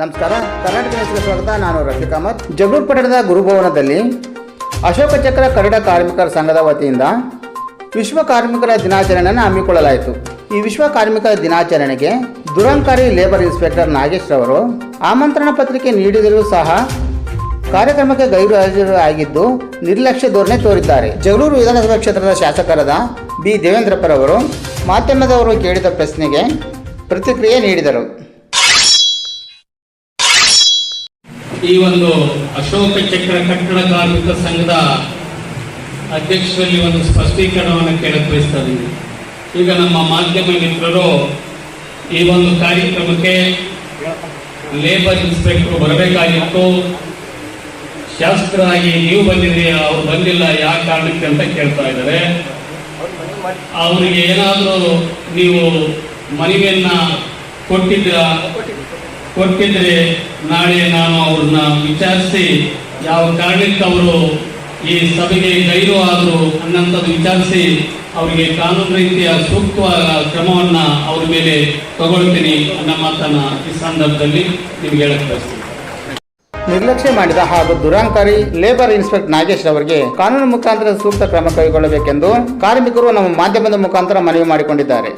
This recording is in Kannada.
ನಮಸ್ಕಾರ. ಕರ್ನಾಟಕ ನ್ಯೂಸ್ಗೆ ಸ್ವಾಗತ. ನಾನು ರಫೀಕ್ ಅಹಮದ್. ಜಗಳೂರು ಪಟ್ಟಣದ ಗುರುಭವನದಲ್ಲಿ ಅಶೋಕ ಚಕ್ರ ಕನ್ನಡ ಕಾರ್ಮಿಕರ ಸಂಘದ ವತಿಯಿಂದ ವಿಶ್ವ ಕಾರ್ಮಿಕರ ದಿನಾಚರಣೆಯನ್ನು ಹಮ್ಮಿಕೊಳ್ಳಲಾಯಿತು. ಈ ವಿಶ್ವ ಕಾರ್ಮಿಕರ ದಿನಾಚರಣೆಗೆ ದುರಂಕಾರಿ ಲೇಬರ್ ಇನ್ಸ್ಪೆಕ್ಟರ್ ನಾಗೇಶ್ ರವರು ಆಮಂತ್ರಣ ಪತ್ರಿಕೆ ನೀಡಿದರೂ ಸಹ ಕಾರ್ಯಕ್ರಮಕ್ಕೆ ಗೈರು ಹಾಜರು ಆಗಿದ್ದು ನಿರ್ಲಕ್ಷ್ಯ ಧೋರಣೆ ತೋರಿದ್ದಾರೆ. ಜಗಳೂರು ವಿಧಾನಸಭಾ ಕ್ಷೇತ್ರದ ಶಾಸಕರಾದ ಬಿ. ದೇವೇಂದ್ರಪ್ಪರವರು ಮಾಧ್ಯಮದವರು ಕೇಳಿದ ಪ್ರಶ್ನೆಗೆ ಪ್ರತಿಕ್ರಿಯೆ ನೀಡಿದರು. ಈ ಒಂದು ಅಶೋಕ ಚಕ್ರ ಕಟ್ಟಡ ಕಾರ್ಮಿಕ ಸಂಘದ ಅಧ್ಯಕ್ಷರಲ್ಲಿ ಒಂದು ಸ್ಪಷ್ಟೀಕರಣವನ್ನು ಕೇಳಕ್ಕೆ ಬಯಸ್ತಾ ಇದ್ದೀನಿ. ಈಗ ನಮ್ಮ ಮಾಧ್ಯಮ ಮಿತ್ರರು ಈ ಒಂದು ಕಾರ್ಯಕ್ರಮಕ್ಕೆ ಲೇಬರ್ ಇನ್ಸ್ಪೆಕ್ಟರ್ ಬರಬೇಕಾಗಿತ್ತು. ಶಾಸಕರಾಗಿ ನೀವು ಬಂದಿದ್ರಿ ಅವ್ರು ಬಂದಿಲ್ಲ ಯಾವ ಕಾರಣಕ್ಕೆ ಅಂತ ಕೇಳ್ತಾ ಇದ್ದಾರೆ. ಅವರಿಗೆ ಏನಾದರೂ ನೀವು ಮನವಿಯನ್ನ ಕೊಟ್ಟಿದ್ದೀರಾ? ಕೊಟ್ಟಿದ್ರೆ ನಾಳೆ ನಾನು ಅವ್ರನ್ನ ವಿಚಾರಿಸಿ ಯಾವ ಕಾರಣಕ್ಕೆ ಅವರು ಈ ಸಭೆಗೆ ಗೈರು ಆದರು ಅನ್ನಂಥದ್ದು ವಿಚಾರಿಸಿ ಅವರಿಗೆ ಕಾನೂನು ರೀತಿಯ ಸೂಕ್ತವಾದ ಕ್ರಮವನ್ನ ಅವ್ರ ಮೇಲೆ ತಗೊಳ್ತೀನಿ ಅನ್ನೋ ಮಾತನ್ನ ಈ ಸಂದರ್ಭದಲ್ಲಿ ನಿಮ್ಗೆ ಹೇಳಕ್ ನಿರ್ಲಕ್ಷ್ಯ ಮಾಡಿದ ಹಾಗೂ ದುರಾಂಕಾರಿ ಲೇಬರ್ ಇನ್ಸ್ಪೆಕ್ಟರ್ ನಾಗೇಶ್ ಅವರಿಗೆ ಕಾನೂನು ಮುಖಾಂತರ ಸೂಕ್ತ ಕ್ರಮ ಕೈಗೊಳ್ಳಬೇಕೆಂದು ಕಾರ್ಮಿಕರು ನಮ್ಮ ಮಾಧ್ಯಮದ ಮುಖಾಂತರ ಮನವಿ ಮಾಡಿಕೊಂಡಿದ್ದಾರೆ.